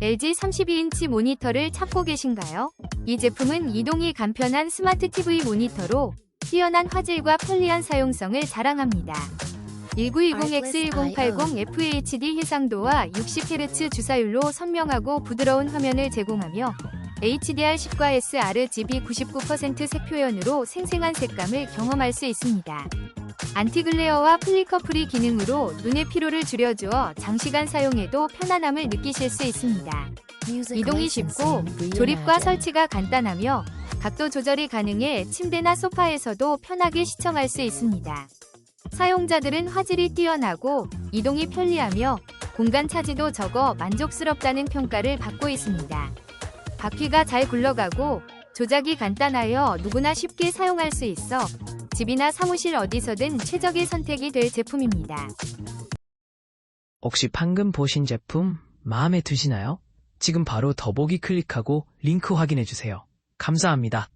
LG 32인치 모니터를 찾고 계신가요? 이 제품은 이동이 간편한 스마트 TV 모니터로 뛰어난 화질과 편리한 사용성을 자랑합니다. 1920X1080 FHD 해상도와 60Hz 주사율로 선명하고 부드러운 화면을 제공하며 HDR10과 sRGB 99% 색표현으로 생생한 색감을 경험할 수 있습니다. 안티글레어와 플리커 프리 기능으로 눈의 피로를 줄여주어 장시간 사용해도 편안함을 느끼실 수 있습니다. 이동이 쉽고 조립과 설치가 간단하며 각도 조절이 가능해 침대나 소파에서도 편하게 시청할 수 있습니다. 사용자들은 화질이 뛰어나고 이동이 편리하며 공간 차지도 적어 만족스럽다는 평가를 받고 있습니다. 바퀴가 잘 굴러가고 조작이 간단하여 누구나 쉽게 사용할 수 있어 집이나 사무실 어디서든 최적의 선택이 될 제품입니다. 혹시 방금 보신 제품 마음에 드시나요? 지금 바로 더보기 클릭하고 링크 확인해 주세요. 감사합니다.